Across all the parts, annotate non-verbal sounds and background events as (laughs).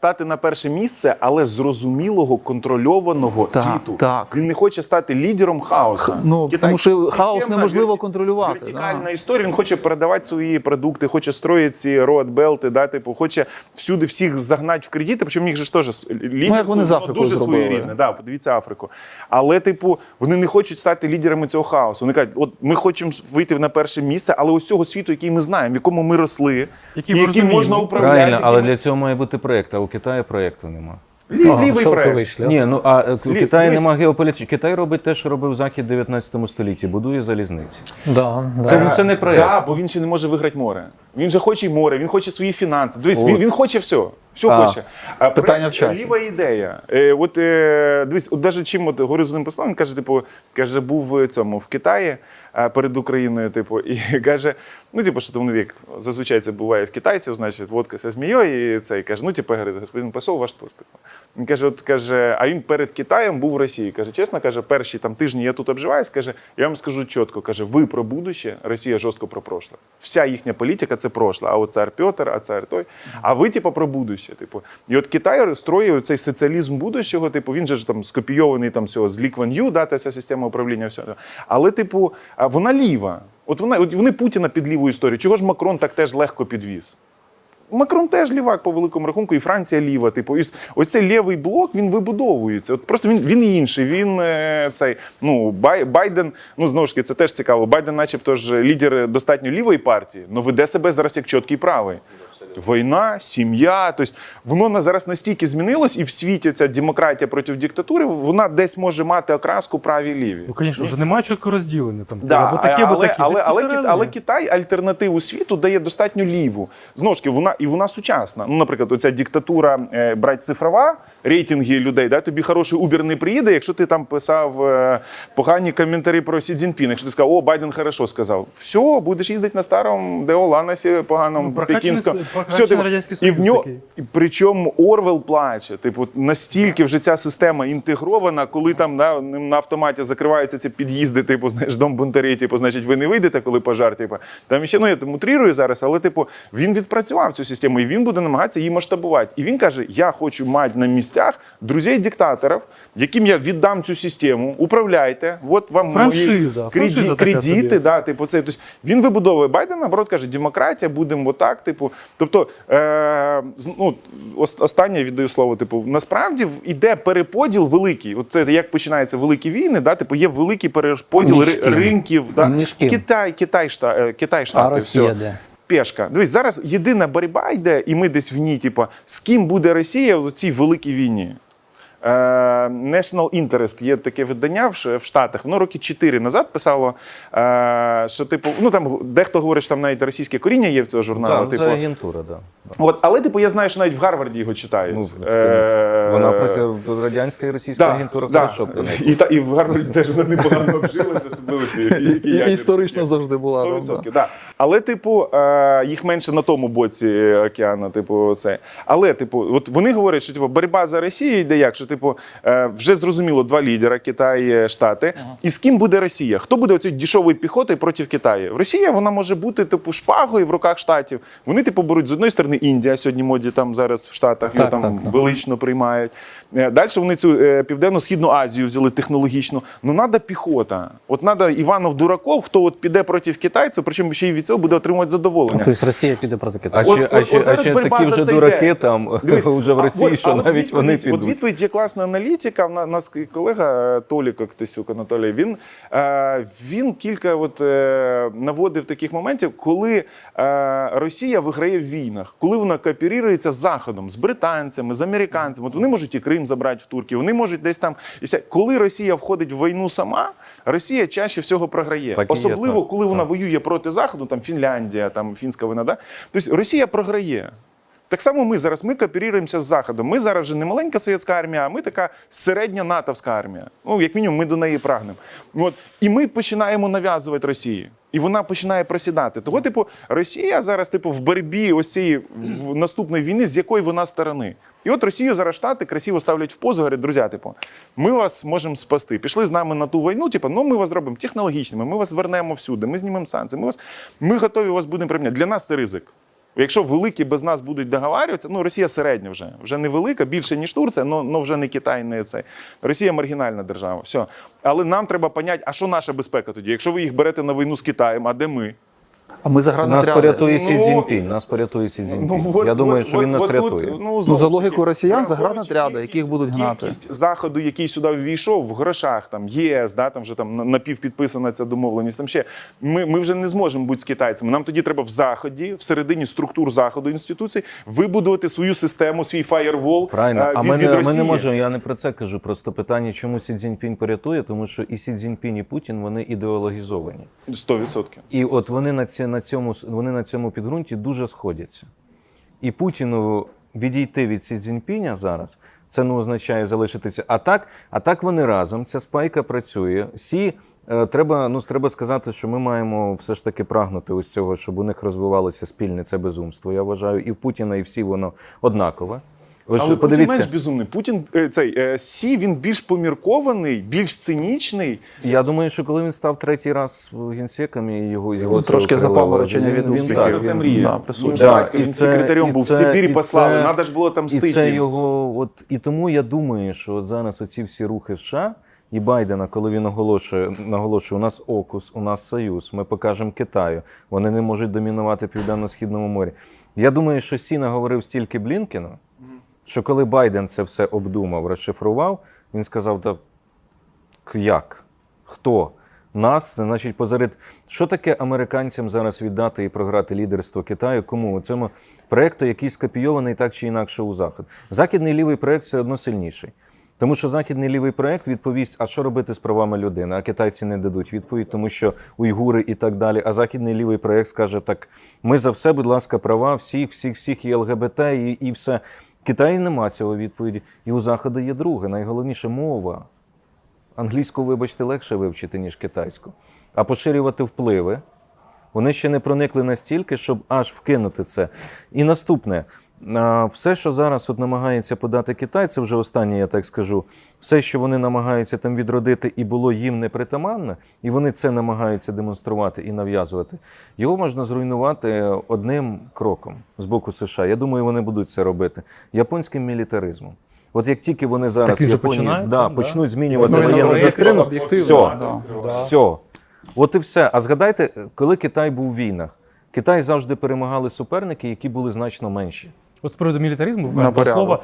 стати на перше місце, але зрозумілого, контрольованого Так, світу. так. Він не хоче стати лідером хаосу. Ну, Китай тому що хаос неможливо верті- контролювати, Вертикальна да. історія. Він хоче передавати свої продукти, хоче строїти ці роадбелти, да, типу, хоче всюди всіх загнати в кредити. Причому їх же ж теж лідерство Ну, воно дуже зробили. своєрідне. Да, подивіться Африку. Але, типу, вони не хочуть стати лідерами цього хаосу. Вони кажуть, от ми хочемо вийти на перше місце, але ось цього світу, який ми знаємо, в якому ми росли, Який і ми яким можна управляти. Правильно, але яким- для цього має бути проєкт, а у Китаю проєкту нема. Лі- Ага, лівий проект. шовковий шлях. Ні, ну а е, у Лі- Китаї дивись. нема геополітики. Китай робить те, що робив Захід в 19 столітті, будує залізниці. Да, да. Це, це не проєкт. Так, бо він ще не може виграти море. Він же хоче й море, він хоче свої фінанси. Дивись, він, він хоче все. Все А. хоче. А, Питання про- в часі. Ліва ідея. Е, от е, дивись, от навіть чим от говорю з одним послом, він каже, типу, каже, був в цьому в Китаї перед Україною, типу, і (laughs) каже: ну, типу, що то вік, зазвичай це буває в китайців, значить, водка зі змією, і це каже, ну, типу, господин посол, ваш тост. Типу. Він каже, от каже, а він перед Китаєм був в Росії. Каже, чесно, каже, перші там тижні я тут обживаюсь, каже, я вам скажу чітко, каже, ви про будуще, Росія жорстко про прошле. Вся їхня політика це прошле. А от цар Петр, а цар той. А ви, типу, про будуще. Типу. І от Китай строїв цей соціалізм будущого, типу, він же ж там скопійований там всього з Лі Кван Ю, да, та ця система управління. Все. Але, типу, вона ліва. От вона, от вони Путіна під ліву історію. Чого ж Макрон так теж легко підвіз? Макрон теж лівак по великому рахунку, і Франція ліва. Типу, і ось оцей лівий блок він вибудовується. От просто він, він інший. Він е, цей ну Бай, Байден. Ну знову ж таки, це теж цікаво. Байден, начебто ж лідер достатньо лівої партії, але веде себе зараз як чіткий правий. Війна, сім'я, тобто воно на зараз настільки змінилось, і в світі ця демократія проти диктатури, вона десь може мати окраску праві ліві. Ну, звісно, вже немає чіткого розділення. Там, Да, або такі, або такі. але, але, але, але Китай альтернативу світу дає достатньо ліву. Знову ж таки, вона і вона сучасна. Ну, наприклад, оця диктатура е, брать цифрова, рейтинги людей, да, тобі хороший Uber не приїде, якщо ти там писав е, погані коментарі про Сі Цзіньпіна. Якщо ти сказав, о, Байден хорошо сказав. Все, будеш їздити на старому Део Ланосі, поганому Ну, пекінському. с- прокачаний і в нього, і причому Орвел плаче. Типу, настільки вже ця система інтегрована, коли там да, на автоматі закриваються ці під'їзди, типу, знаєш, дом бунтарі, типу, значить, ви не вийдете, коли пожар. Типу. Там ще ну я там утрірую зараз, але типу він відпрацював цю систему і він буде намагатися її масштабувати. І він каже: Я хочу мати на місцях друзей диктаторів, яким я віддам цю систему. Управляйте, от вам Франшиза, мої франшиза кредит- така кредити, да, типу, це тобто він вибудовує Байден, наоборот, каже, демократія, будемо отак. Типу, тобто, е, ну, останнє віддаю слово. Типу, насправді іде переподіл великий. От це як починаються великі війни, да, типу, є великий переподіл Між ри- ринків. Да. Між? Китай, Китай, е, Китай, А Штати. Росія все. де? Пешка. Дивись, зараз єдина боротьба йде, і ми десь в ній, типу, з ким буде Росія в цій великій війні. Е, National Interest є таке видання в Штатах. Воно роки 4 назад писало, е, що типу, ну там дехто говорить, що там навіть російське коріння є в цього журналу. Так, типу, це агентура, да. От, але типу, я знаю, що навіть в Гарварді його читають. Ну, Е, Вона працює радянська і російська да, агентура да. хорошо. І, та, і в Гарварді теж вони непогано обжилися, особливо ці (laughs) фізики. І історично завжди була. 100%, да. да. Але, типу, е, їх менше на тому боці океану, типу, це. Але, типу, от вони говорять, що типу, боротьба за Росію йде як, що типу, е, вже зрозуміло два лідера Китай, Штати. І з ким буде Росія? Хто буде оцією дешевою піхотою проти Китаю? Росія вона може бути типу шпагою в руках штатів. Вони, типу, беруть з одної сторони Індія, сьогодні моді там зараз в Штатах його Так, там так, так. велично приймають. Е, Далі вони цю е, південно-східну Азію взяли технологічну. Ну треба піхота. От треба Іванов Дураков, хто от піде проти китайців, причому ще й від цього буде отримувати задоволення. Тобто Росія піде проти А От- от- а ще, от а ще такі вже дураки йде. там (laughs) Дивись, (laughs) вже в Росії, от- що а навіть вони відповідь- От відповідь є класна аналітика. На- нас колега е, Толік Ктисюк Анатолій. Він, він кілька от, наводив таких моментів, коли Росія виграє в війнах, коли вона кооперується з Заходом, з британцями, з американцями. От вони можуть і Крим забрати в Турцію, вони можуть десь там. і все. Коли Росія входить в війну сама, Росія чаще всього програє. Так особливо є, Особливо, так. коли вона Так. воює проти Заходу, там Фінляндія, там фінська вина. Да? Тобто Росія програє. Так само ми зараз ми кооперуємося з Заходом. Ми зараз вже не маленька совєтська армія, а ми така середня натовська армія. Ну, як мінімум, ми до неї прагнемо. От. І ми починаємо нав'язувати Росії. І вона починає просідати. Того, типу, Росія зараз, типу, в боротьбі ось цієї наступної війни, з якої вона сторони. І от Росію зараз штати красиво ставлять в позу, говорять, друзі, типу, ми вас можемо спасти. Пішли з нами на ту війну, типу, ну ми вас зробимо технологічними, ми вас вернемо всюди, ми знімемо санкції, ми вас, ми готові вас будемо прийняти. Для нас це ризик. Якщо великі без нас будуть договарюватися, ну Росія середня вже, вже не велика, більше ніж Турція, але вже не Китай, не цей. Росія маргінальна держава. Все. Але нам треба поняти, а що наша безпека тоді? Якщо ви їх берете на війну з Китаєм, а де ми? А ми Нас загранотряди. порятує Сі Ну, Цзіньпінь. Нас порятує Сі Цзіньпінь. от- Я думаю, от- що він от- нас от рятує. Ну, за знову ж логіку росіян, загранотряди, яких будуть гнати. Кількість заходу, який сюди ввійшов в грошах, там ЄС, да, там вже там на- напівпідписана ця домовленість. Там ще ми, ми вже не зможемо бути з китайцями. Нам тоді треба в заході, всередині структур заходу інституцій, вибудувати свою систему, свій фаєрвол. Правильно, е, а від, ми від не, ми не можемо, я не про це кажу. Просто питання, чому Сі Цзіньпінь порятує, тому що і Сі Цзіньпінь, і Путін вони ідеологізовані. 100%. І от вони на, ці, на, цьому, вони на цьому підґрунті дуже сходяться. І Путіну відійти від Сі Цзіньпіня зараз, це не означає залишитися. А так, а так вони разом, ця спайка працює. Сі, е, треба, ну, треба сказати, що ми маємо все ж таки прагнути ось цього, щоб у них розвивалося спільне це безумство. Я вважаю, і в Путіна, і всі воно однакове. Ви ж Але Путін подивіться, менш безумний. Путін е, цей е, Сі він більш поміркований, більш цинічний. я думаю, що коли він став третій раз генсеком і його, його Ну, Трошки запаморочення він- від він- успіхів. Так, це він- мрія. да, Він Да, батько, він це- секретарем був, в Сибірі послали. це- Надо ж було там І це його, от і тому я думаю, що зараз оці всі рухи США і Байдена, коли він оголошує, наголошує, у нас ОКУС, у нас Союз, ми покажемо Китаю, вони не можуть домінувати в Південно-Східному морі. Я думаю, що Сіна говорив стільки Блінкену, що коли Байден це все обдумав, розшифрував, він сказав: та як? Хто? Нас, значить, позарит. Що таке американцям зараз віддати і програти лідерство Китаю? Кому? У цьому проєкту, який скопійований так чи інакше у Захід. Західний лівий проєкт все одно сильніший. Тому що західний лівий проєкт відповість, а що робити з правами людини? А китайці не дадуть відповідь, тому що уйгури і так далі. А західний лівий проєкт скаже: так, ми за все, будь ласка, права всіх, всіх, всіх і ЛГБТ, і, і все. Китаї нема цього відповіді. І у Заходу є друге, найголовніше мова. Англійську, вибачте, легше вивчити, ніж китайську. А поширювати впливи. Вони ще не проникли настільки, щоб аж вкинути це. І наступне. Все, що зараз от намагається подати Китай, це вже останнє, я так скажу. Все, що вони намагаються там відродити, і було їм непритаманне, і вони це намагаються демонструвати і нав'язувати. Його можна зруйнувати одним кроком з боку США. Я думаю, вони будуть це робити японським мілітаризмом. От як тільки вони зараз Японії, да, да? почнуть змінювати Ну, воєнну об'єктивно- доктрину, все, да. все. От і все. А згадайте, коли Китай був у війнах, Китай завжди перемагали суперники, які були значно менші. От з приводу мілітаризму, до слова,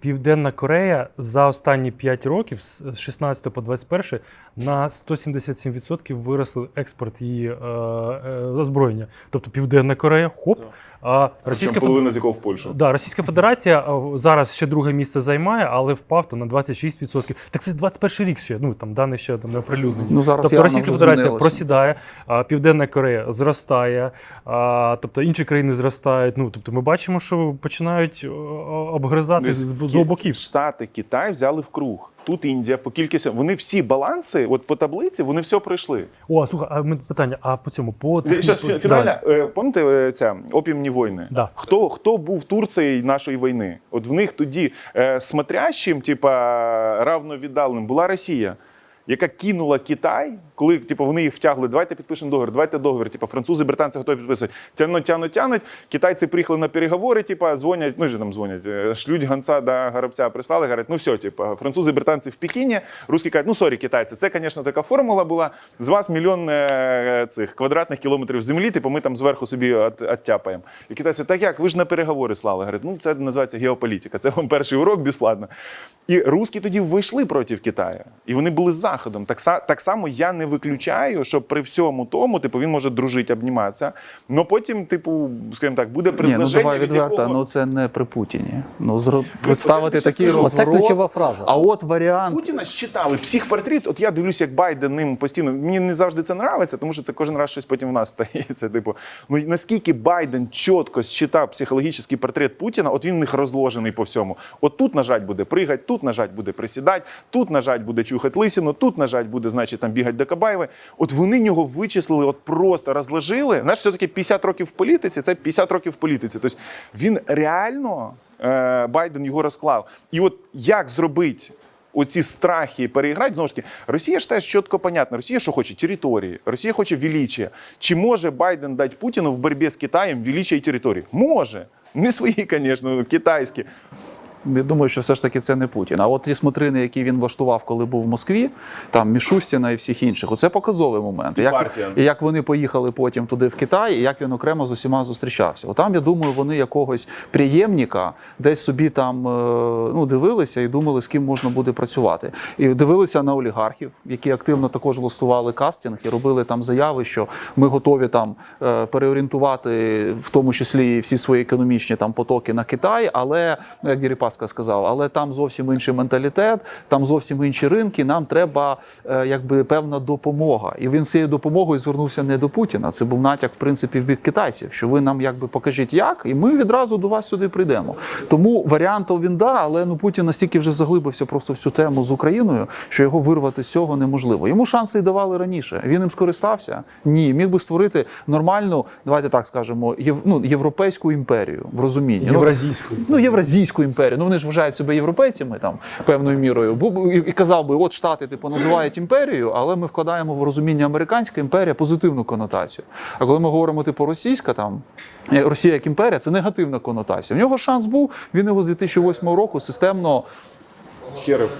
Південна Корея за останні 5 років, з 16 по 21, на 177% виросли експорт її е, е, озброєння. Тобто Південна Корея, хоп, а Російська половина з якого в Польщу. Да, Російська Федерація зараз ще друге місце займає, але впав то на 26%. Так це 21 рік ще. Ну там дані ще там не оприлюднені. Ну, зараз тобто Російська Федерація змінилося. просідає, а Південна Корея зростає, а, тобто інші країни зростають. Ну тобто ми бачимо, що починають обгризати з, з Кі- боків. Штати, Китай взяли в круг. Тут Індія по кількості. Вони всі баланси, от по таблиці, вони все пройшли. О, слухай, а ми питання, а по цьому по техніці- фінальна, е, пам'ятаєте е, ця опімні війни? Да. Хто, хто був Турцією нашої війни? От в них тоді е, смотрящим, типа равновіддаленим, була Росія. Яка кинула Китай, коли типу, вони їх втягли, давайте підпишемо договір, давайте договір. Типу, французи, британці готові підписувати. Тянуть, тянуть, тянуть. Китайці приїхали на переговори, типу, дзвонять, ну ж там дзвонять, е, шлють гонца да, горобця прислали, говорять, ну все, типу, французи, британці в Пекіні, русські кажуть, ну сорі, китайці, це, звісно, така формула була. З вас мільйон е, цих квадратних кілометрів землі, типу, ми там зверху собі оттяпаємо. І китайці, так як, ви ж на переговори слали. Говорять, ну це називається геополітика. Це вам перший урок безплатно. І русські тоді вийшли проти Китаю, і вони були з заходом. Так, так само я не виключаю, що при всьому тому, типу, він може дружити, обніматися. але потім, типу, скажімо так, буде Ні, ну предложення, від відверто, якого... ну це не при Путіні. Ну, зро... представити такий скажу, Оце ключова фраза. А от варіант. Путіна считали психпортрет. От я дивлюся, як Байден ним постійно. Мені не завжди це нравиться, тому що це кожен раз щось потім в нас (laughs) стається. Типу, ну наскільки Байден чітко считав психологічний портрет Путіна, от він в них розложений по всьому. От тут нажать буде пригать, тут нажать буде присідати, тут нажать буде чухати лисину, тут нажать буде, значить, там бігати до Кабаєва. От вони нього вичислили, от просто розложили. Знаєш, все таки 50 років в політиці, це 50 років в політиці. Тобто він реально е, Байден його розклав. І от як зробити оці страхи переіграти, знову ж таки, Росія ж теж чітко понятно. Росія що хоче? Території. Росія хоче величия. Чи може Байден дати Путіну в боротьбі з Китаєм величия і території? Може. Не свої, (laughs) звісно, китайські. Я думаю, що все ж таки це не Путін. А от ті смотрини, які він влаштував, коли був в Москві, там Мішустіна і всіх інших, оце показовий момент. І як, партія. і як вони поїхали потім туди в Китай, і як він окремо з усіма зустрічався. От там, я думаю, вони якогось приємника десь собі там е, ну, дивилися і думали, з ким можна буде працювати. І дивилися на олігархів, які активно також влаштували кастинг і робили там заяви, що ми готові там е, переорієнтувати в тому числі всі свої економічні там потоки на Китай, але ну як Діріпаска сказав, але там зовсім інший менталітет, там зовсім інші ринки. Нам треба е, якби певна допомога. І він з цією допомогою звернувся не до Путіна. Це був натяк, в принципі, в бік китайців, що ви нам якби покажіть як, і ми відразу до вас сюди прийдемо. Тому варіантів він да, але ну Путін настільки вже заглибився просто в цю тему з Україною, що його вирвати з цього неможливо. Йому шанси й давали раніше. Він їм скористався? Ні, міг би створити нормальну, давайте так скажемо, єв, ну, європейську імперію в розумінні. Ну, Євразійську. Ну, євразійську імперію. Ну вони ж вважають себе європейцями там певною мірою. Бо і, казав би, от штати типу називають імперію, але ми вкладаємо в розуміння американська імперія позитивну конотацію. А коли ми говоримо типу російська там. е, Росія як імперія це негативна конотація. В нього шанс був. Він його з 2008 року системно Херов.